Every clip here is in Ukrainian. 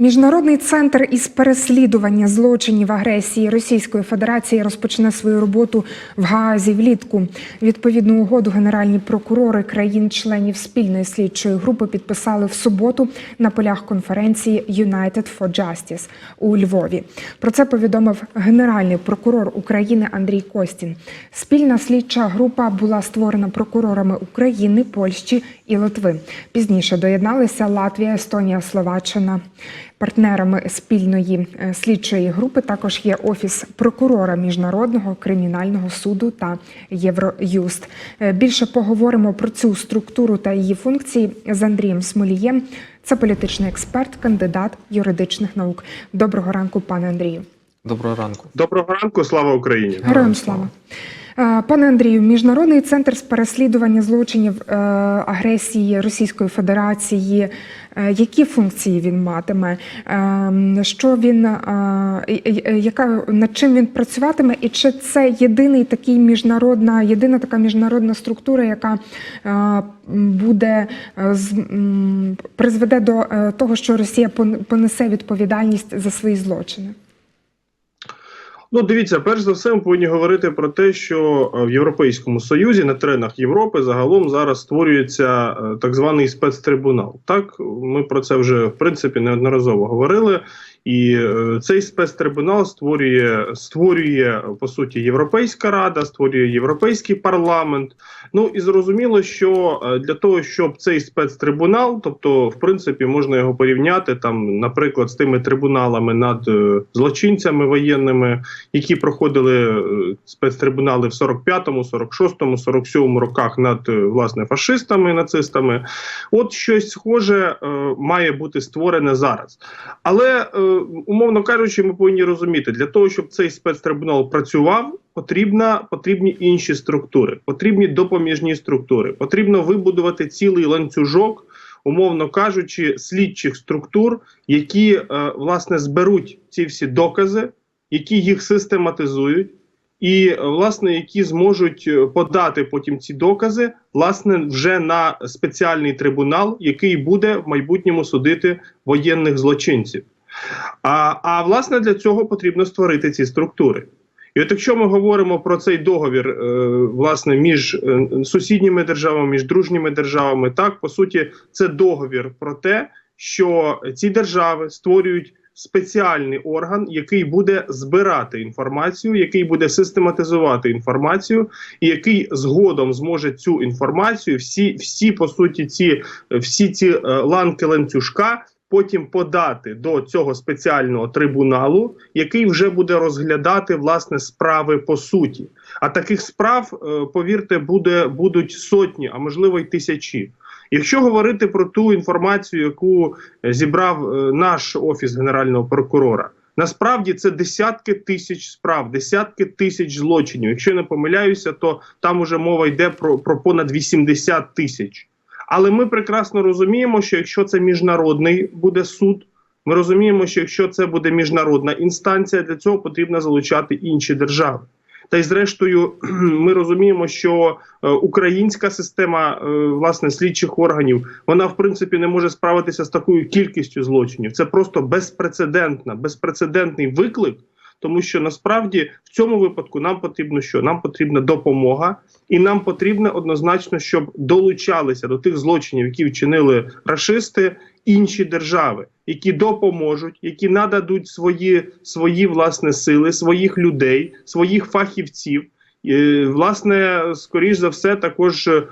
Міжнародний центр із переслідування злочинів агресії Російської Федерації розпочне свою роботу в Гаазі влітку. Відповідну угоду генеральні прокурори країн-членів спільної слідчої групи підписали в суботу на полях конференції United for Justice у Львові. Про це повідомив генеральний прокурор України Андрій Костін. Спільна слідча група була створена прокурорами України, Польщі і Литви. Пізніше доєдналися Латвія, Естонія, Словаччина. Партнерами спільної е, слідчої групи також є офіс прокурора міжнародного кримінального суду та Євроюст. Е, Більше поговоримо про цю структуру та її функції з Андрієм Смолієм. Це політичний експерт, кандидат юридичних наук. Доброго ранку, пане Андрію. Доброго ранку. Доброго ранку, слава Україні. Героям слава. Е, Пане Андрію, міжнародний центр з переслідування злочинів е, агресії Російської Федерації. е, Які функції він матиме? Е, Що він яка над чим він працюватиме? І чи це єдиний такий міжнародна, єдина така міжнародна структура, яка буде призведе до того, що Росія пон- понесе відповідальність за свої злочини? Ну, дивіться, перш за все, ми повинні говорити про те, що е, в Європейському Союзі на тренах Європи загалом зараз створюється е, так званий спецтрибунал. Так, ми про це вже в принципі неодноразово говорили. І е, цей спецтрибунал створює створює по суті Європейська Рада, створює Європейський парламент. Ну і зрозуміло, що е, для того, щоб цей спецтрибунал, тобто, в принципі, можна його порівняти там, наприклад, з тими трибуналами над е, злочинцями воєнними, які проходили спецтрибунали в 45-му, 46-му, 47-му роках над власне фашистами, нацистами. От щось схоже має бути створене зараз. Але умовно кажучи, ми повинні розуміти, для того, щоб цей спецтрибунал працював, потрібна потрібні інші структури, потрібні допоміжні структури. Потрібно вибудувати цілий ланцюжок, умовно кажучи, слідчих структур, які е, власне зберуть ці всі докази, які їх систематизують. І власне, які зможуть е, подати потім ці докази, власне, вже на спеціальний трибунал, який буде в майбутньому судити воєнних злочинців. А, а власне для цього потрібно створити ці структури. І от якщо ми говоримо про цей договір, е, власне, між е, сусідніми державами, між дружніми державами, так по суті, це договір про те, що ці держави створюють спеціальний орган, який буде збирати інформацію, який буде систематизувати інформацію, і який згодом зможе цю інформацію, всі, всі по суті, ці всі ці е, ланки ланцюжка потім подати до цього спеціального трибуналу, який вже буде розглядати власне справи по суті. А таких справ, е, повірте, буде будуть сотні, а можливо й тисячі. Якщо говорити про ту інформацію, яку зібрав е, наш офіс генерального прокурора, насправді це десятки тисяч справ, десятки тисяч злочинів. Якщо я не помиляюся, то там уже мова йде про, про понад 80 тисяч. Але ми прекрасно розуміємо, що якщо це міжнародний буде суд, ми розуміємо, що якщо це буде міжнародна інстанція, для цього потрібно залучати інші держави. Та й зрештою, ми розуміємо, що е, українська система е, власне слідчих органів вона в принципі не може справитися з такою кількістю злочинів. Це просто безпрецедентна, безпрецедентний виклик. Тому що насправді в цьому випадку нам потрібно що? Нам потрібна допомога, і нам потрібно однозначно, щоб долучалися до тих злочинів, які вчинили рашисти, інші держави, які допоможуть, які нададуть свої, свої власне сили, своїх людей, своїх фахівців. І, власне, скоріш за все, також е,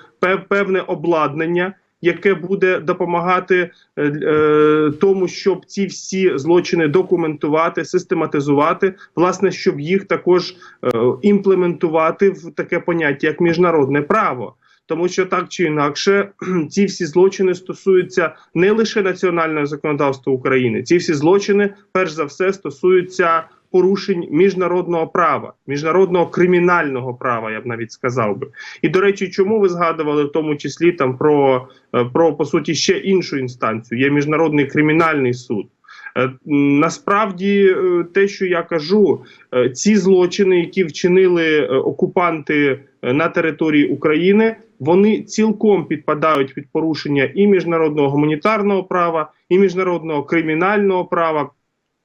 певне обладнання, яке буде допомагати е, е, тому, щоб ці всі злочини документувати, систематизувати, власне, щоб їх також е, імплементувати в таке поняття, як міжнародне право. Тому що так чи інакше, ці всі злочини стосуються не лише національного законодавства України, ці всі злочини, перш за все, стосуються порушень міжнародного права, міжнародного кримінального права, я б навіть сказав би. І до речі, чому ви згадували в тому числі там про, е, про по суті ще іншу інстанцію? Є міжнародний кримінальний суд. Е, Насправді, е, те, що я кажу, ці злочини, які вчинили окупанти на території України, вони цілком підпадають під порушення і міжнародного гуманітарного права, і міжнародного кримінального права,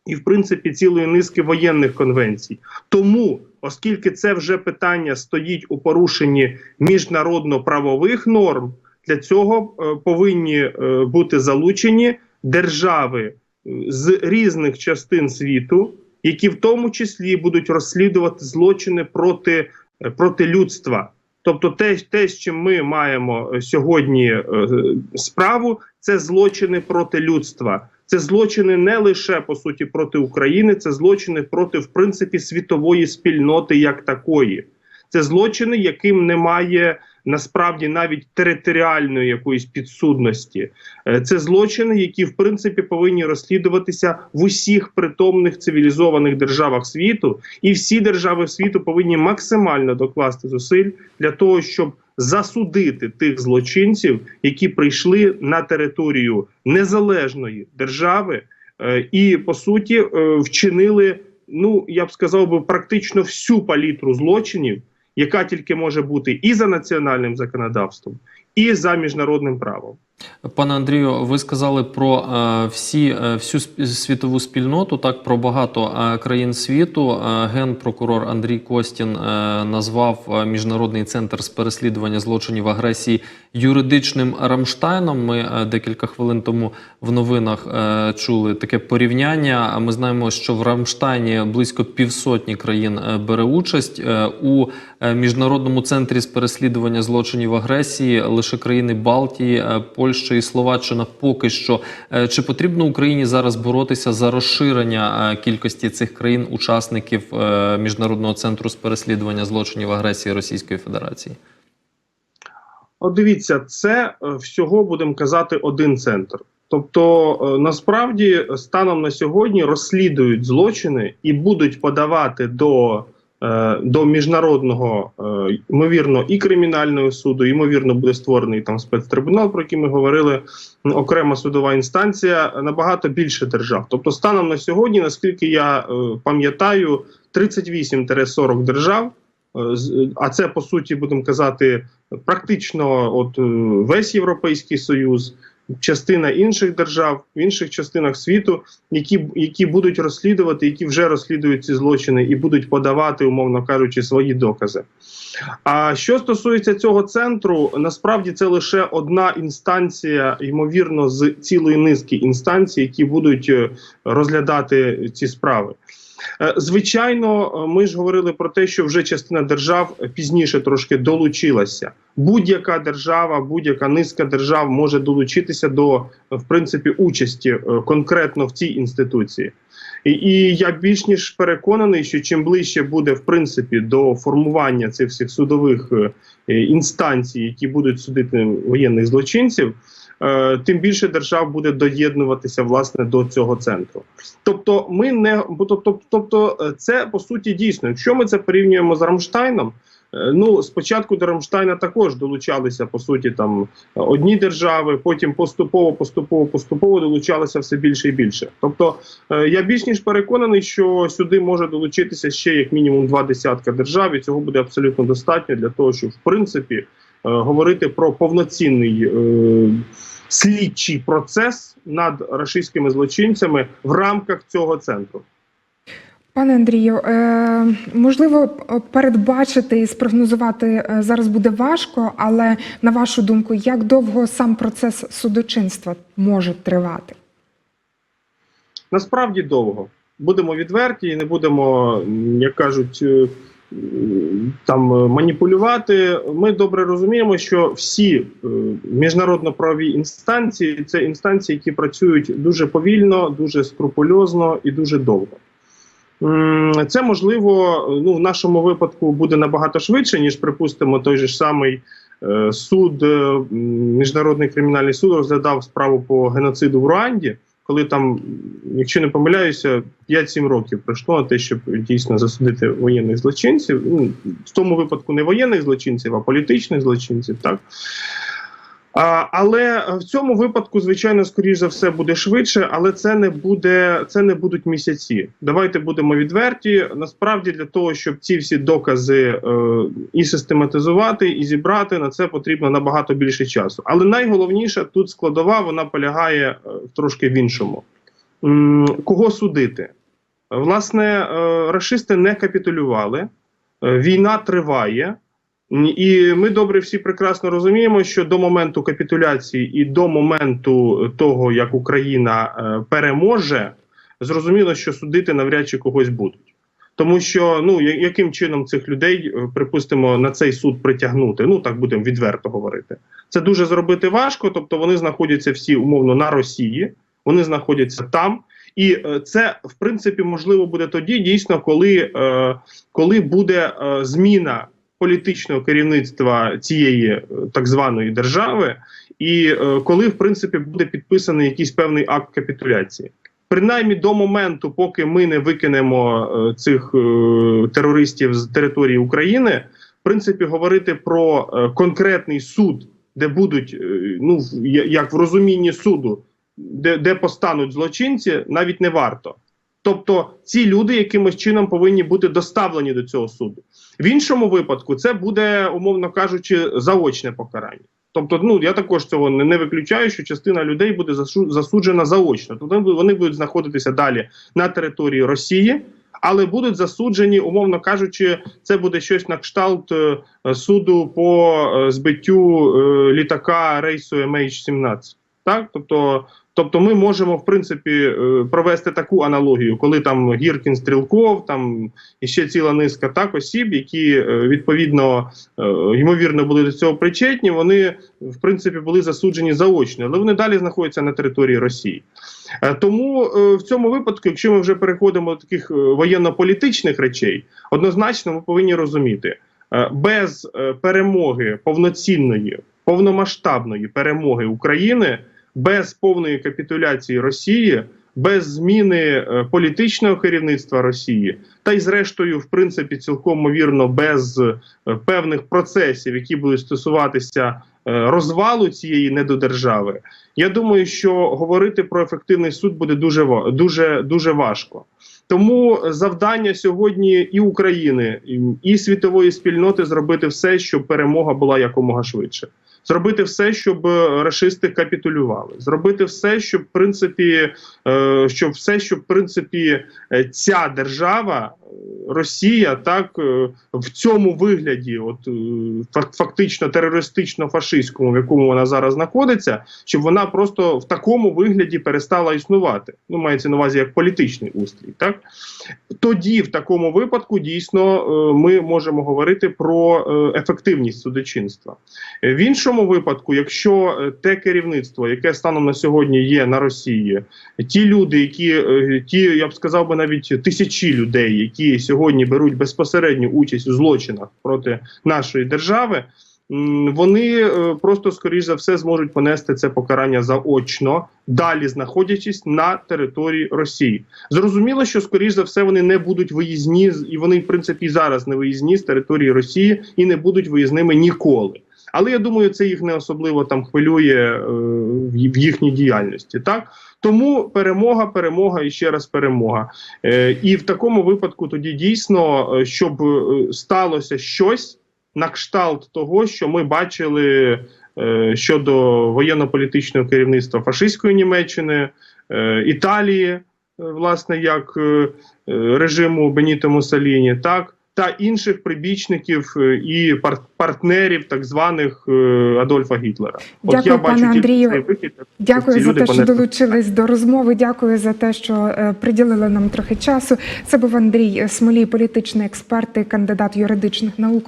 і в принципі цілої низки воєнних конвенцій. Тому, оскільки це вже питання стоїть у порушенні міжнародно-правових норм, для цього е, повинні е, бути залучені держави е, з різних частин світу, які в тому числі будуть розслідувати злочини проти, проти людства. Тобто, те, те, з чим ми маємо сьогодні справу, це злочини проти людства. Це злочини не лише по суті проти України, це злочини проти в принципі світової спільноти як такої. Це злочини, яким немає насправді навіть територіальної якоїсь підсудності. Е, Це злочини, які в принципі повинні розслідуватися в усіх притомних цивілізованих державах світу, і всі держави світу повинні максимально докласти зусиль для того, щоб засудити тих злочинців, які прийшли на територію незалежної держави, е, і по суті е, вчинили. Ну я б сказав би практично всю палітру злочинів, яка тільки може бути і за національним законодавством, і за міжнародним правом. Пане Андрію, ви сказали про е, всі е, всю світову спільноту, так про багато е, країн світу. Генпрокурор Андрій Костін назвав міжнародний центр з переслідування злочинів агресії юридичним Рамштайном. Ми декілька хвилин тому в новинах чули таке порівняння. Ми знаємо, що в Рамштайні близько півсотні країн бере участь у міжнародному центрі з переслідування злочинів агресії. Лише країни Балтії, е, Польща і Словаччина поки що. Е, Чи потрібно Україні зараз боротися за розширення е, кількості цих країн-учасників е, міжнародного центру з переслідування злочинів агресії Російської Федерації? От дивіться, це всього будемо казати один центр. Тобто, насправді, станом на сьогодні розслідують злочини і будуть подавати до, до міжнародного, е, ймовірно, і кримінального суду, ймовірно, буде створений там спецтрибунал, про який ми говорили, окрема судова інстанція набагато більше держав. Тобто, станом на сьогодні, наскільки я е, пам'ятаю, 38-40 держав. е, А це по суті будемо казати практично от е, весь Європейський Союз, частина інших держав, в інших частинах світу, які, які будуть розслідувати, які вже розслідують ці злочини і будуть подавати, умовно кажучи, свої докази. А що стосується цього центру, насправді це лише одна інстанція, ймовірно, з цілої низки інстанцій, які будуть е, розглядати ці справи. Е, Звичайно, е, ми ж говорили про те, що вже частина держав пізніше трошки долучилася. Будь-яка держава, будь-яка низка держав може долучитися до е, в принципі участі е, конкретно в цій інституції. І, і я більш ніж переконаний, що чим ближче буде в принципі до формування цих всіх судових е, е, інстанцій, які будуть судити воєнних злочинців, е, тим більше держав буде доєднуватися власне до цього центру. Тобто, ми не тобто, тобто, е, це по суті дійсно. Якщо ми це порівнюємо з Рамштайном. е, Ну, спочатку до Рамштайна також долучалися по суті там одні держави, потім поступово, поступово, поступово долучалися все більше і більше. Тобто, е, я більш ніж переконаний, що сюди може долучитися ще як мінімум два десятка держав, і цього буде абсолютно достатньо для того, щоб в принципі е, говорити про повноцінний е, слідчий процес над рашистськими злочинцями в рамках цього центру. Пане Андрію, е, можливо, передбачити і спрогнозувати е, зараз буде важко, але на вашу думку, як довго сам процес судочинства може тривати? Насправді довго. Будемо відверті і не будемо, як кажуть, е, там е, маніпулювати. Ми добре розуміємо, що всі е, міжнародно-правові інстанції це інстанції, які працюють дуже повільно, дуже скрупульозно і дуже довго. Це можливо, ну в нашому випадку буде набагато швидше, ніж припустимо, той же ж самий е, суд, міжнародний кримінальний суд розглядав справу по геноциду в Руанді, коли там, якщо не помиляюся, 5-7 років пройшло на те, щоб дійсно засудити воєнних злочинців. Ну, в тому випадку не воєнних злочинців, а політичних злочинців. Так Але в цьому випадку, звичайно, скоріш за все буде швидше, але це не буде це не будуть місяці. Давайте будемо відверті. Насправді, для того, щоб ці всі докази е, і систематизувати, і зібрати, на це потрібно набагато більше часу. Але найголовніше тут складова вона полягає е, трошки в іншому. Кого судити? Власне, е, рашисти не капітулювали, е, війна триває. І ми добре всі прекрасно розуміємо, що до моменту капітуляції і до моменту того, як Україна е, переможе, зрозуміло, що судити навряд чи когось будуть. Тому що ну яким чином цих людей, е, припустимо, на цей суд притягнути? Ну так будемо відверто говорити. Це дуже зробити важко. Тобто вони знаходяться всі умовно на Росії, вони знаходяться там. І е, це в принципі можливо буде тоді, дійсно, коли, коли буде зміна політичного керівництва цієї е, так званої держави, і е, коли в принципі буде підписаний якийсь певний акт капітуляції. Принаймні до моменту, поки ми не викинемо е, цих терористів з території України, в принципі, говорити про конкретний суд, де будуть ну як в розумінні суду, де, де постануть злочинці, навіть не варто. Тобто ці люди якимось чином повинні бути доставлені до цього суду. В іншому випадку це буде, умовно кажучи, заочне покарання. Тобто, ну я також цього не, не виключаю, що частина людей буде засуджена заочно. Тобто вони- будуть знаходитися далі на території Росії, але будуть засуджені, умовно кажучи, це буде щось на кшталт е, суду по е, збиттю е, літака рейсу MH17. Так, тобто, тобто, ми можемо в принципі е, провести таку аналогію, коли там Гіркін Стрілков, там і ще ціла низка так осіб, які е, відповідно е, ймовірно були до цього причетні. Вони в принципі були засуджені заочно, але вони далі знаходяться на території Росії. Тому в цьому випадку, якщо ми вже переходимо до таких воєнно-політичних речей, однозначно ми повинні розуміти, без перемоги повноцінної, повномасштабної перемоги України, без повної капітуляції Росії, без зміни е, політичного керівництва Росії, та й зрештою, в принципі, цілком ймовірно, без е, певних процесів, які будуть стосуватися е, розвалу цієї недодержави, я думаю, що говорити про ефективний суд буде дуже дуже дуже важко. Тому завдання сьогодні і України, і світової спільноти зробити все, щоб перемога була якомога швидше. Зробити все, щоб е, рашисти капітулювали, зробити все, щоб в принципі, е, щоб все, щоб в принципі е, ця держава, Росія, так в цьому вигляді, от фактично терористично-фашистському, в якому вона зараз знаходиться, щоб вона просто в такому вигляді перестала існувати. Ну мається на увазі як політичний устрій, так тоді в такому випадку дійсно е, ми можемо говорити про е, ефективність судочинства. Е, В іншому випадку, якщо те керівництво, яке станом на сьогодні є на Росії, ті люди, які ті, я б сказав би навіть тисячі людей, які сьогодні беруть безпосередню участь у злочинах проти нашої держави. Вони е, просто скоріш за все зможуть понести це покарання заочно, далі знаходячись на території Росії. Зрозуміло, що скоріш за все вони не будуть виїзні, і вони, в принципі, зараз не виїзні з території Росії і не будуть виїзними ніколи. Але я думаю, це їх не особливо там хвилює е, в їхній діяльності. Так тому перемога, перемога і ще раз перемога. Е, і в такому випадку тоді дійсно, е, щоб е, сталося щось на кшталт того, що ми бачили е, щодо воєнно-політичного керівництва фашистської Німеччини, е, Італії, е, власне, як е, режиму Беніто Муссоліні, так. Та інших прибічників і пар- партнерів так званих Адольфа Гітлера. Дякую, пане тільки Андрію. вихід, Дякую за те, що понесли долучились до розмови. Дякую за те, що приділили нам трохи часу. Це був Андрій Смолій, політичний експерт і кандидат юридичних наук.